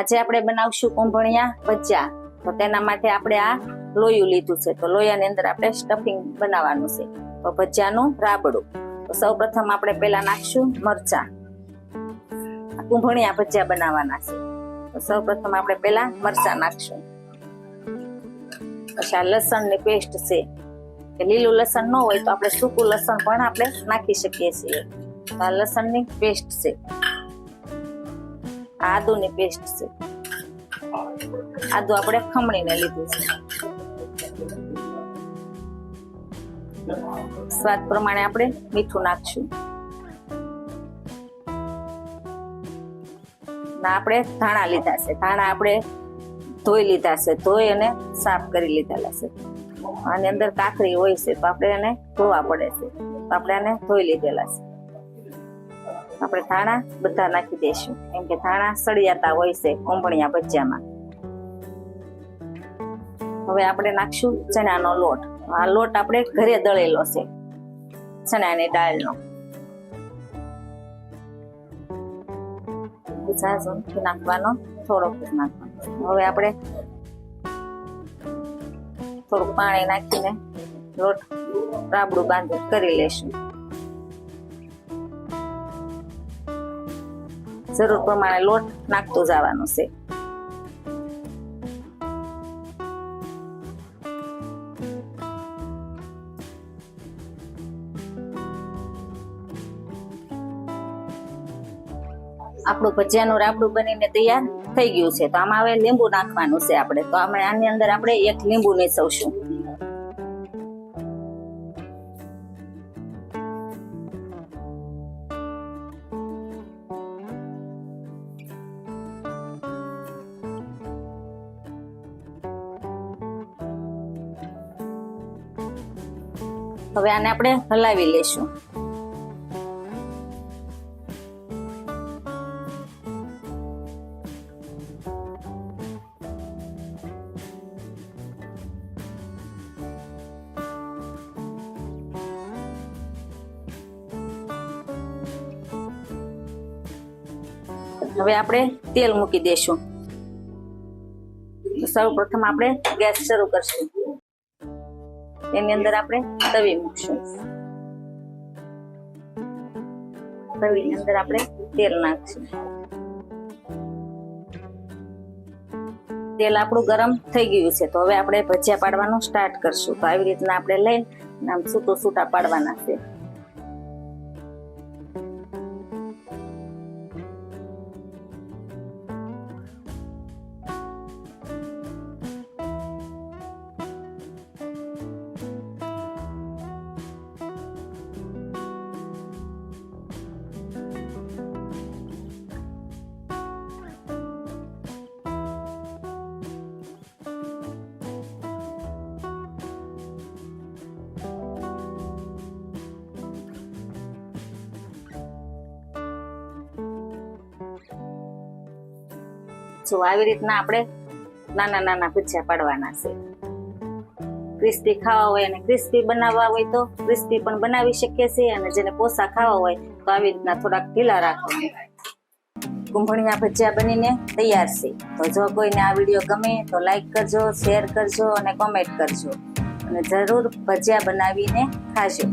આજે આપણે બનાવશું કુંભણિયા ભજીયા. તો તેના માટે આપણે આ લોયું લીધું છે. તો લોયાની અંદર આપણે સ્ટફિંગ બનાવવાનું છે. તો ભજીયાનું રાબડું. તો સૌ પ્રથમ આપણે પેલા નાખશું મરચા. કુંભણિયા ભજીયા બનાવવાના છે. તો સૌ પ્રથમ આપણે પેલા મરચા નાખશું. પછી આ લસણની પેસ્ટ છે. કે લીલું લસણ ન હોય તો આપણે સૂકું લસણ પણ આપણે નાખી શકીએ છીએ. આ લસણની પેસ્ટ છે. આદુની પેસ્ટ છે. આદુ આપણે ખમણીને લીધું છે. સ્વાદ પ્રમાણે આપણે મીઠું નાખશું. ના આપણે ધાણા લીધા છે. ધાણા આપણે ધોઈ લીધા છે. ધોઈ અને સાફ કરી લીધેલા છે. આની અંદર કાકરી હોય છે, તો આપણે એને ધોવા પડે છે. તો આપણે એને ધોઈ લીધેલા છે. આપણે ધાણા બધા નાખી દઈશું કેમ કે ધાણા સળિયાતા હોય છે કોંભણિયા ભજીયામાં. હવે આપણે નાખશું ચણાનો લોટ. આ લોટ આપણે ઘરે દળેલો છે, ચણાની દાળનો. નાખવાનો, થોડોક નાખવાનો. હવે આપણે થોડુંક પાણી નાખીને લોટ રાબડું બાંધી કરી લેશું. જરૂર પ્રમાણે લોટ નાખતો જવાનું છે. આપણું ભજીયાનું રાબડું બનીને તૈયાર થઈ ગયું છે. તો આમાં હવે લીંબુ નાખવાનું છે આપણે. તો આપણે આની અંદર આપણે એક લીંબુ નીસવશું હવે આને આપણે હલાવી લેશું હવે આપણે તેલ મૂકી દેશું સૌ પ્રથમ આપણે ગેસ શરૂ કરશું. તેની અંદર આપણે તવી મૂકશું. તવીની અંદર આપણે તેલ નાખશું. તેલ આપણું ગરમ થઈ ગયું છે, તો હવે આપણે ભજીયા પાડવાનું સ્ટાર્ટ કરશું. તો આવી રીતના આપણે લઈને આમ છૂટું છૂટા પાડવાના છે. જો આવી રીતના આપણે નાના નાના ભજીયા પાડવાના છે. ક્રિસ્પી ખાવા હોય અને ક્રિસ્પી બનાવવા હોય તો ક્રિસ્પી પણ બનાવી શકીએ છીએ અને જેને પોસા ખાવા હોય તો આવી રીતના થોડાક ઢીલા રાખવાના. કુંભણિયા ભજીયા બનીને તૈયાર છે. તો જો કોઈને આ વીડિયો ગમે તો લાઈક કરજો શેર કરજો અને કોમેન્ટ કરજો. અને જરૂર ભજીયા બનાવીને ખાજો.